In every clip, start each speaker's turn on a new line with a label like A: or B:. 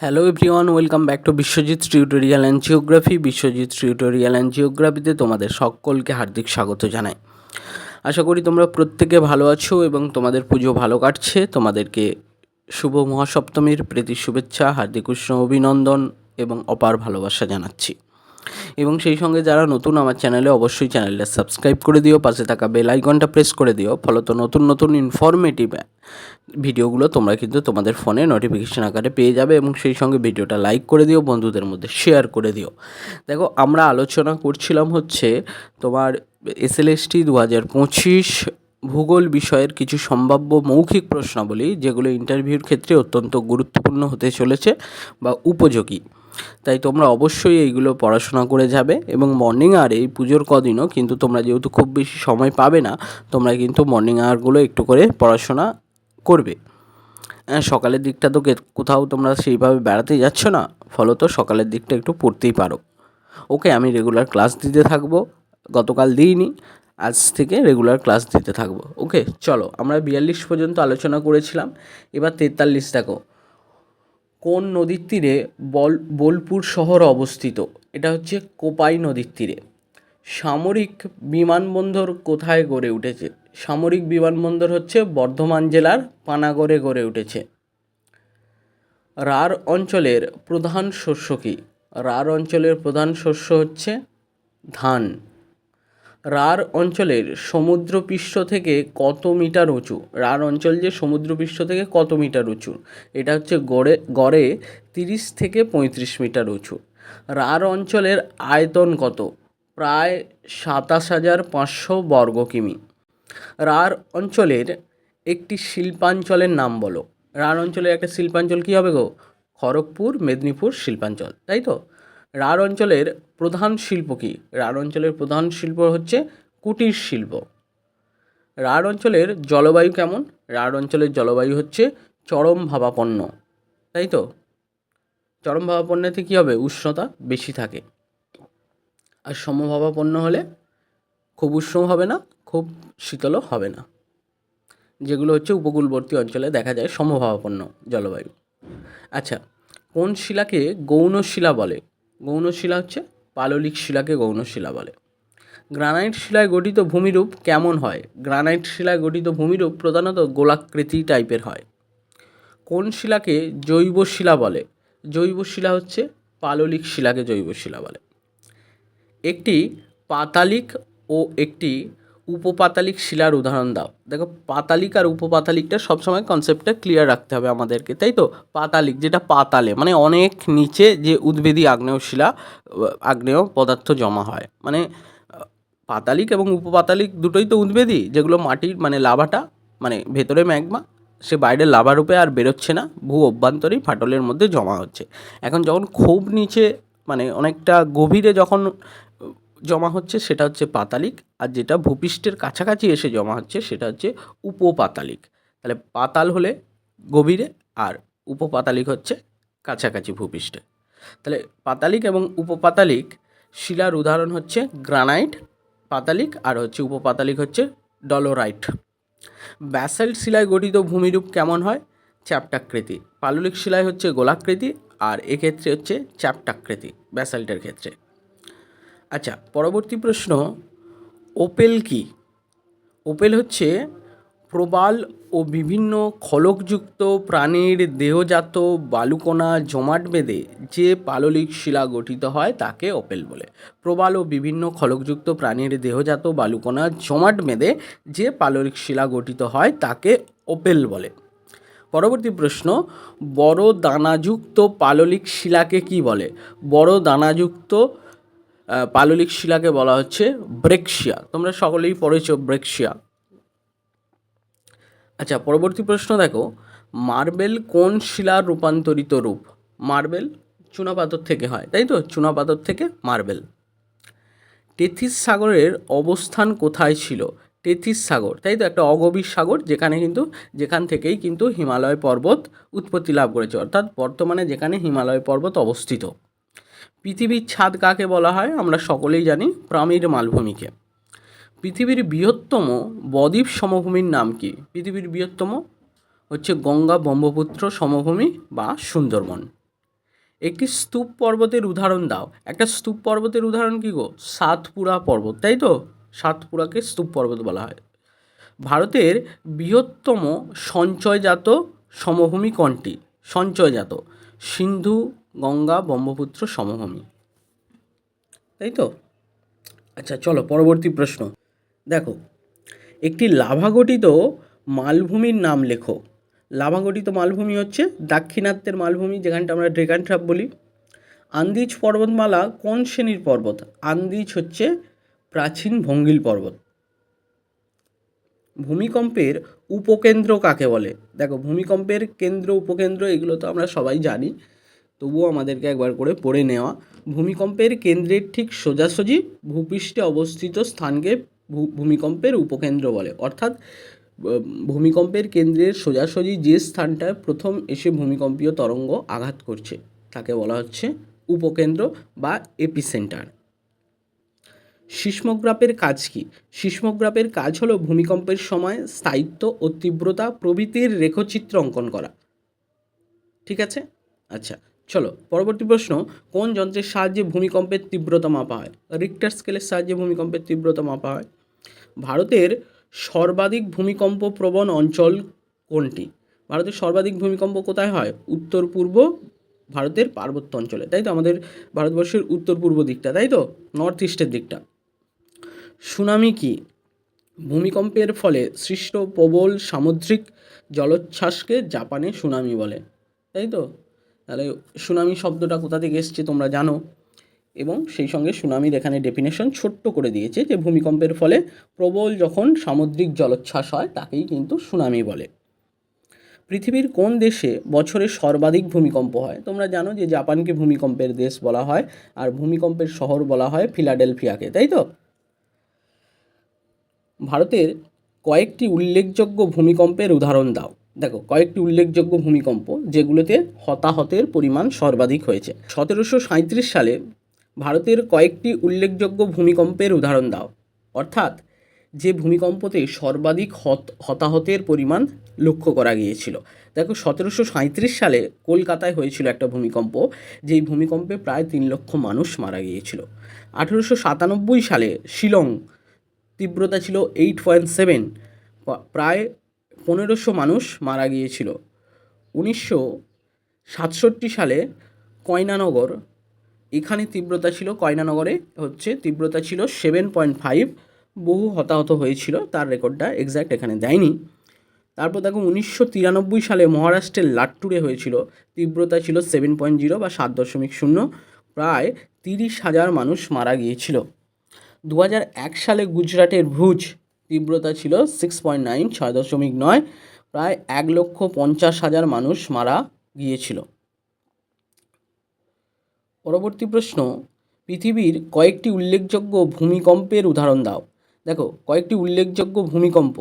A: Hello everyone welcome back to Biswajit tutorial and geography Biswajit tutorial and জিওগ্রাফিতে তোমাদের সকলকে হার্দিক স্বাগত জানাই। আশা করি তোমরা প্রত্যেকে ভালো আছো এবং তোমাদের পুজো ভালো কাটছে। তোমাদেরকে শুভ মহাসপ্তমীর প্রীতি শুভেচ্ছা, হার্দিক উষ্ণ অভিনন্দন এবং অপার ভালোবাসা জানাচ্ছি। এবং সেই সঙ্গে যারা নতুন আমার চ্যানেলে অবশ্যই চ্যানেলটা সাবস্ক্রাইব করে দিও, পাশে থাকা বেল আইকনটা প্রেস করে দিও, ফলত নতুন নতুন ইনফরমেটিভ ভিডিওগুলো তোমরা কিন্তু তোমাদের ফোনে নোটিফিকেশান আকারে পেয়ে যাবে এবং সেই সঙ্গে ভিডিওটা লাইক করে দিও, বন্ধুদের মধ্যে শেয়ার করে দিও। দেখো, আমরা আলোচনা করছিলাম হচ্ছে তোমার এসএলএসটি দু হাজার পঁচিশ ভূগোল বিষয়ের কিছু সম্ভাব্য মৌখিক প্রশ্নাবলী, যেগুলো ইন্টারভিউর ক্ষেত্রে অত্যন্ত গুরুত্বপূর্ণ হতে চলেছে বা উপযোগী। তাই তোমরা অবশ্যই এইগুলো পড়াশোনা করে যাবে এবং মর্নিং আর এই পুজোর কদিনও কিন্তু তোমরা যেহেতু খুব বেশি সময় পাবে না, তোমরা কিন্তু মর্নিং আওয়ারগুলো একটু করে পড়াশোনা করবে। হ্যাঁ সকালের দিকটা তো কোথাও তোমরা সেইভাবে বেড়াতে যাচ্ছ না, ফলত সকালের দিকটা একটু পড়তেই পারো। ওকে আমি রেগুলার ক্লাস দিতে থাকব, গতকাল দিইনি, আজ থেকে রেগুলার ক্লাস দিতে থাকব। ওকে চলো, আমরা বিয়াল্লিশ পর্যন্ত আলোচনা করেছিলাম, এবার তেতাল্লিশ দেখো। কোন নদীর তীরে বল, বোলপুর শহর অবস্থিত? এটা হচ্ছে কোপাই নদীর তীরে। সামরিক বিমানবন্দর কোথায় গড়ে উঠেছে? সামরিক বিমানবন্দর হচ্ছে বর্ধমান জেলার পানাগড়ে গড়ে উঠেছে। রার অঞ্চলের প্রধান শস্য কী? রার অঞ্চলের প্রধান শস্য হচ্ছে ধান। রার অঞ্চলের সমুদ্রপৃষ্ঠ থেকে কত মিটার উঁচু? রার অঞ্চল যে সমুদ্রপৃষ্ঠ থেকে কত মিটার উঁচু? এটা হচ্ছে গড়ে গড়ে তিরিশ থেকে পঁয়ত্রিশ মিটার উঁচু। রার অঞ্চলের আয়তন কত? প্রায় সাতাশ হাজার পাঁচশো বর্গ কিমি। রার অঞ্চলের একটি শিল্পাঞ্চলের নাম বলো। রার অঞ্চলের একটা শিল্পাঞ্চল কী হবে গো? খড়গপুর, মেদিনীপুর শিল্পাঞ্চল, তাই তো? রার অঞ্চলের প্রধান শিল্প কী? রার অঞ্চলের প্রধান শিল্প হচ্ছে কুটির শিল্প। রার অঞ্চলের জলবায়ু কেমন? রার অঞ্চলের জলবায়ু হচ্ছে চরম ভাবাপন্ন, তাই তো? চরম ভাবাপন্নতে কী হবে? উষ্ণতা বেশি থাকে। আর সমভাবাপন্ন হলে খুব উষ্ণ হবে না, খুব শীতলও হবে না। যেগুলো হচ্ছে উপকূলবর্তী অঞ্চলে দেখা যায় সমভাবাপন্ন জলবায়ু। আচ্ছা কোন শিলাকে গৌণ শিলা বলে? গৌণ শিলা হচ্ছে পাললিক শিলাকে গৌণ শিলা বলে। গ্রানাইট শিলায় গঠিত ভূমিরূপ কেমন হয়? গ্রানাইট শিলায় গঠিত ভূমিরূপ প্রধানত গোলাকৃতি টাইপের হয়। কোন শিলাকে জৈব শিলা বলে? জৈব শিলা হচ্ছে পাললিক শিলাকে জৈব শিলা বলে। একটি পাতালিক ও একটি উপপাতালিক শিলার উদাহরণ দাও। দেখো, পাতালিক আর উপপাতালিকটা সবসময় কনসেপ্টটা ক্লিয়ার রাখতে হবে আমাদেরকে, তাই তো? পাতালিক, যেটা পাতালে মানে অনেক নিচে যে উদ্ভিদী আগ্নেয় শিলা আগ্নেয় পদার্থ জমা হয়। মানে পাতালিক এবং উপপাতালিক দুটোই তো উদ্ভিদই যেগুলো মাটির মানে লাভাটা মানে ভেতরে ম্যাগমা, সে বাইরে লাভা রূপে আর বেরোচ্ছে না, ভূ অভ্যন্তরেই ফাটলের মধ্যে জমা হচ্ছে। এখন যখন খুব নিচে মানে অনেকটা গভীরে যখন জমা হচ্ছে সেটা হচ্ছে পাতালিক, আর যেটা ভূপৃষ্ঠের কাছাকাছি এসে জমা হচ্ছে সেটা হচ্ছে উপপাতালিক। তাহলে পাতাল হলে গভীরে আর উপপাতালিক হচ্ছে কাছাকাছি ভূপৃষ্ঠে। তাহলে পাতালিক এবং উপপাতালিক শিলার উদাহরণ হচ্ছে গ্রানাইট পাতালিক, আর হচ্ছে উপপাতালিক হচ্ছে ডলোরাইট। ব্যাসাল্ট শিলায় গঠিত ভূমিরূপ কেমন হয়? চ্যাপটাকৃতি। পাললিক শিলায় হচ্ছে গোলাকৃতি, আর এক্ষেত্রে হচ্ছে চ্যাপ্টাকৃতি, ব্যাসাল্টের ক্ষেত্রে। আচ্ছা পরবর্তী প্রশ্ন ওপেল কি? ওপেল হচ্ছে প্রবাল ও বিভিন্ন খলকযুক্ত প্রাণীর দেহজাত বালুকণা জমাট বেঁধে যে পাললিক শিলা গঠিত হয় তাকে ওপেল বলে। প্রবাল ও বিভিন্ন খলকযুক্ত প্রাণীর দেহজাত বালুকণা জমাট বেঁধে যে পাললিক শিলা গঠিত হয় তাকে ওপেল বলে। পরবর্তী প্রশ্ন, বড় দানাযুক্ত পাললিক শিলাকে কি বলে? বড় দানাযুক্ত পাললিক শিলাকে বলা হচ্ছে ব্রেকশিয়া। তোমরা সকলেই পড়েছ ব্রেকশিয়া। আচ্ছা পরবর্তী প্রশ্ন দেখো, মার্বেল কোন শিলার রূপান্তরিত রূপ? মার্বেল চুনাপাথর থেকে হয়, তাই তো? চুনাপাথর থেকে মার্বেল। টেথিস সাগরের অবস্থান কোথায় ছিল? টেথিস সাগর, তাই তো? একটা অগভীর সাগর, যেখানে কিন্তু, যেখান থেকেই কিন্তু হিমালয় পর্বত উৎপত্তি লাভ করেছে। অর্থাৎ বর্তমানে যেখানে হিমালয় পর্বত অবস্থিত। পৃথিবীর ছাদ কাকে বলা হয়? আমরা সকলেই জানি প্রামীর মালভূমিকে। পৃথিবীর বৃহত্তম বদ্বীপ সমভূমির নাম কি? পৃথিবীর বৃহত্তম হচ্ছে গঙ্গা ব্রহ্মপুত্র সমভূমি বা সুন্দরবন। একটি স্তূপ পর্বতের উদাহরণ দাও। একটা স্তূপ পর্বতের উদাহরণ কী গো? সাতপুরা পর্বত, তাই তো? সাতপুরাকে স্তূপ পর্বত বলা হয়। ভারতের বৃহত্তম সঞ্চয়জাত সমভূমি কোনটি? সঞ্চয়জাত। সিন্ধু গঙ্গা, ব্রহ্মপুত্র, সমভূমি। তাই তো? আচ্ছা চলো, পরবর্তী প্রশ্ন। দেখো, একটি লাভাগঠিত মালভূমির নাম লেখো। লাভাগঠিত মালভূমি হচ্ছে দাক্ষিণাত্যের মালভূমি, যেখানটা আমরা ড্রেগান ট্রাপ বলি। আন্দিজ পর্বতমালা কোন শ্রেণির পর্বত? আন্দিজ হচ্ছে প্রাচীন ভঙ্গিল পর্বত। ভূমিকম্পের উপকেন্দ্র কাকে বলে? দেখো, ভূমিকম্পের কেন্দ্র, উপকেন্দ্র, এগুলো তো আমরা সবাই জানি। তবুও আমাদেরকে একবার করে পড়ে নেওয়া। ভূমিকম্পের কেন্দ্রের ঠিক সোজাসুজি ভূপৃষ্ঠে অবস্থিত স্থানকে ভূমিকম্পের উপকেন্দ্র বলে। অর্থাৎ ভূমিকম্পের কেন্দ্রের সোজাসুজি যে স্থানটায় প্রথম এসে ভূমিকম্পীয় তরঙ্গ আঘাত করছে, তাকে বলা হচ্ছে উপকেন্দ্র বা এপিসেন্টার। সিসমোগ্রাফের কাজ কি? সিসমোগ্রাফের কাজ হলো ভূমিকম্পের সময় স্থায়িত্ব ও তীব্রতা প্রভৃতির রেখচিত্র অঙ্কন করা। ঠিক আছে? আচ্ছা চলো, পরবর্তী প্রশ্ন, কোন যন্ত্রের সাহায্যে ভূমিকম্পের তীব্রতা মাপা হয়? রিক্টার স্কেলের সাহায্যে ভূমিকম্পের তীব্রতা মাপা হয়। ভারতের সর্বাধিক ভূমিকম্প প্রবণ অঞ্চল কোনটি? ভারতের সর্বাধিক ভূমিকম্প কোথায় হয়? উত্তর, পূর্ব, ভারতের পার্বত্য অঞ্চলে। তাই তো? আমাদের ভারতবর্ষের উত্তর, পূর্ব দিকটা, তাই তো? নর্থ ইস্টের দিকটা। সুনামি কি? ভূমিকম্পের ফলে সৃষ্ট প্রবল সামুদ্রিক জলোচ্ছ্বাসকে জাপানে সুনামি বলে। তাই তো? তাহলে সুনামি শব্দটা কোথা থেকে এসছে তোমরা জানো? এবং সেই সঙ্গে সুনামির এখানে ডেফিনেশন ছোট্ট করে দিয়েছে যে ভূমিকম্পের ফলে প্রবল যখন সামুদ্রিক জলোচ্ছ্বাস হয়, তাকেই কিন্তু সুনামি বলে। পৃথিবীর কোন দেশে বছরে সর্বাধিক ভূমিকম্প হয়? তোমরা জানো যে জাপানকে ভূমিকম্পের দেশ বলা হয়, আর ভূমিকম্পের শহর বলা হয় ফিলাডেলফিয়াকে, তাই তো? ভারতের কয়েকটি উল্লেখযোগ্য ভূমিকম্পের উদাহরণ দাও। দেখো, কয়েকটি উল্লেখযোগ্য ভূমিকম্প যেগুলোতে হতাহতের পরিমাণ সর্বাধিক হয়েছে। সতেরোশো সাঁইত্রিশ সালে ভারতের কয়েকটি উল্লেখযোগ্য ভূমিকম্পের উদাহরণ দাও। অর্থাৎ, যে ভূমিকম্পতে সর্বাধিক হত, হতাহতের পরিমাণ লক্ষ্য করা গিয়েছিল। দেখো, সতেরোশো সাঁইত্রিশ সালে কলকাতায় হয়েছিল একটা ভূমিকম্প, যেই ভূমিকম্পে প্রায় তিন লক্ষ মানুষ মারা গিয়েছিল। আঠেরোশো সাতানব্বই সালে শিলং, তীব্রতা ছিল এইট পয়েন্ট সেভেন প্রায় পনেরোশো মানুষ মারা গিয়েছিল। উনিশশো সাতষট্টি সালে কয়নানগর, এখানে তীব্রতা ছিল, কয়নানগরে হচ্ছে তীব্রতা ছিল সেভেন পয়েন্ট ফাইভ, বহু হতাহত হয়েছিল, তার রেকর্ডটা এক্স্যাক্ট এখানে দেয়নি। তারপর দেখো উনিশশো তিরানব্বই সালে মহারাষ্ট্রের লাট্টুরে হয়েছিল, তীব্রতা ছিল সেভেন পয়েন্ট জিরো বা সাত দশমিক শূন্য, প্রায় তিরিশ হাজার মানুষ মারা গিয়েছিল। দু এক সালে গুজরাটের ভুজ তীব্রতা ছিল সিক্স পয়েন্ট নাইন ছয় দশমিক নয়, প্রায় এক লক্ষ পঞ্চাশ হাজার মানুষ মারা গিয়েছিল। পরবর্তী প্রশ্ন, পৃথিবীর কয়েকটি উল্লেখযোগ্য ভূমিকম্পের উদাহরণ দাও। দেখো, কয়েকটি উল্লেখযোগ্য ভূমিকম্প।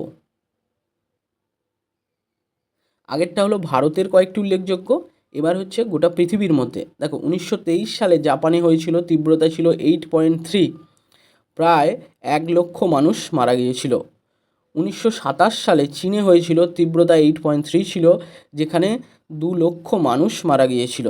A: আগেরটা হলো ভারতের কয়েকটি উল্লেখযোগ্য, এবার হচ্ছে গোটা পৃথিবীর মধ্যে। দেখো, উনিশশো তেইশ সালে জাপানে হয়েছিল, তীব্রতা ছিল এইট পয়েন্ট থ্রি প্রায় এক লক্ষ মানুষ মারা গিয়েছিল। উনিশশো সাতাশ সালে চীনে হয়েছিল তীব্রতা এইট পয়েন্ট থ্রি ছিল, যেখানে দু লক্ষ মানুষ মারা গিয়েছিল।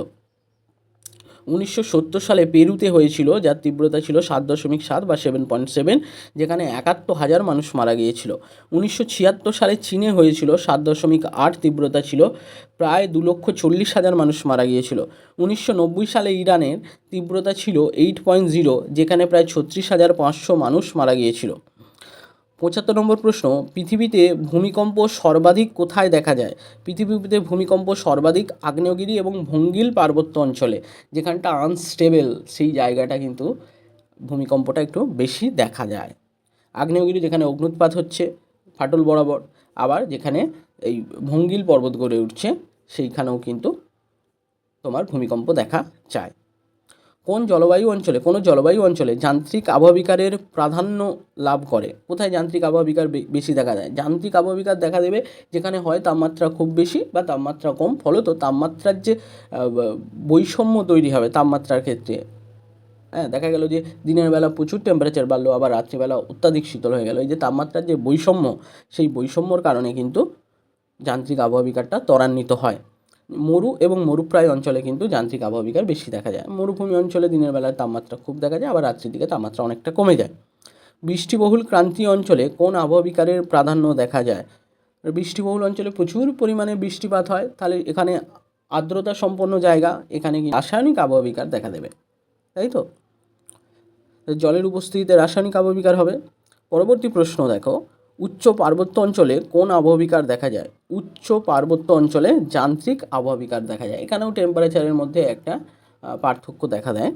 A: উনিশশো সত্তর সালে পেরুতে হয়েছিল, যার তীব্রতা ছিল সাত দশমিক সাত বা সেভেন পয়েন্ট সেভেন যেখানে একাত্তর হাজার মানুষ মারা গিয়েছিল। উনিশশো ছিয়াত্তর সালে চীনে হয়েছিল, সাত দশমিক আট তীব্রতা ছিল, প্রায় দু লক্ষ চল্লিশ হাজার মানুষ মারা গিয়েছিল। উনিশশো নব্বই সালে ইরানের তীব্রতা ছিল এইট পয়েন্ট জিরো যেখানে প্রায় ছত্রিশ হাজার পাঁচশো মানুষ মারা গিয়েছিল। পঁচাত্তর নম্বর প্রশ্ন, পৃথিবীতে ভূমিকম্প সর্বাধিক কোথায় দেখা যায়? পৃথিবীতে ভূমিকম্প সর্বাধিক আগ্নেয়গিরি এবং ভঙ্গিল পার্বত্য অঞ্চলে, যেখানটা আনস্টেবল সেই জায়গাটা কিন্তু ভূমিকম্পটা একটু বেশি দেখা যায়। আগ্নেয়গিরি যেখানে অগ্নুৎপাত হচ্ছে, ফাটল বরাবর, আবার যেখানে এই ভঙ্গিল পর্বত গড়ে উঠছে, সেইখানেও কিন্তু তোমার ভূমিকম্প দেখা যায়। কোন জলবায়ু অঞ্চলে, কোনো জলবায়ু অঞ্চলে যান্ত্রিক আবহবিকারের প্রাধান্য লাভ করে? কোথায় যান্ত্রিক আবহবিকার বেশি দেখা যায়? যান্ত্রিক আবহবিকার দেখা দেবে যেখানে হয় তাপমাত্রা খুব বেশি বা তাপমাত্রা কম। ফলত তাপমাত্রার যে বৈষম্য তৈরি হবে তাপমাত্রার ক্ষেত্রে। হ্যাঁ দেখা গেল যে দিনের বেলা প্রচুর টেম্পারেচার বাড়লো, আবার রাত্রিবেলা অত্যাধিক শীতল হয়ে গেল। এই যে তাপমাত্রার যে বৈষম্য, সেই বৈষম্যর কারণে কিন্তু যান্ত্রিক আবহবিকারটা ত্বরান্বিত হয়। মরু এবং মরুপ্রায় অঞ্চলে কিন্তু যান্ত্রিক আবহাওয়া বিকার বেশি দেখা যায়। মরুভূমি অঞ্চলে দিনের বেলায় তাপমাত্রা খুব দেখা যায়, আবার রাত্রির দিকে তাপমাত্রা অনেকটা কমে যায়। বৃষ্টিবহুল ক্রান্তীয় অঞ্চলে কোন আবহাওয়া বিকারের প্রাধান্য দেখা যায়? বৃষ্টিবহুল অঞ্চলে প্রচুর পরিমাণে বৃষ্টিপাত হয়, তাহলে এখানে আর্দ্রতা সম্পন্ন জায়গা, এখানে কি রাসায়নিক আবহাওয়া বিকার দেখা দেবে? তাই তো? জলের উপস্থিতিতে রাসায়নিক আবহাওয়া বিকার হবে। পরবর্তী প্রশ্ন দেখো উচ্চ পার্বত্য অঞ্চলে কোন আবহবিকার দেখা যায়? উচ্চ পার্বত্য অঞ্চলে যান্ত্রিক আবহাওয়া বিকার দেখা যায়। এখানেও টেম্পারেচারের মধ্যে একটা পার্থক্য দেখা দেয়।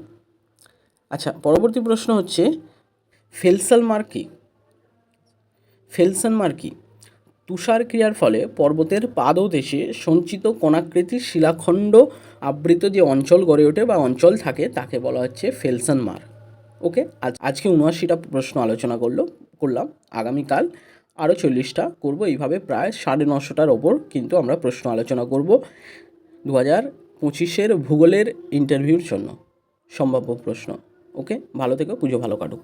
A: আচ্ছা পরবর্তী প্রশ্ন হচ্ছে, ফেলসাল মার্ক ফেলসান মার্ক তুষার ক্রিয়ার ফলে পর্বতের পাদদেশে সঞ্চিত কোণাকৃতির শিলাখণ্ড আবৃত যে অঞ্চল গড়ে ওঠে বা অঞ্চল থাকে, তাকে বলা হচ্ছে ফেলসান মার্ক ওকে, আজ আজকে উনআশিটা প্রশ্ন আলোচনা করল। করলাম। আগামীকাল আরও চল্লিশটা করব। এইভাবে প্রায় সাড়ে নশোটার ওপর কিন্তু আমরা প্রশ্ন আলোচনা করব দু হাজার পঁচিশের ভূগোলের ইন্টারভিউর জন্য। সম্ভাব্য প্রশ্ন। ওকে ভালো থেকো, পুজো ভালো কাটুক।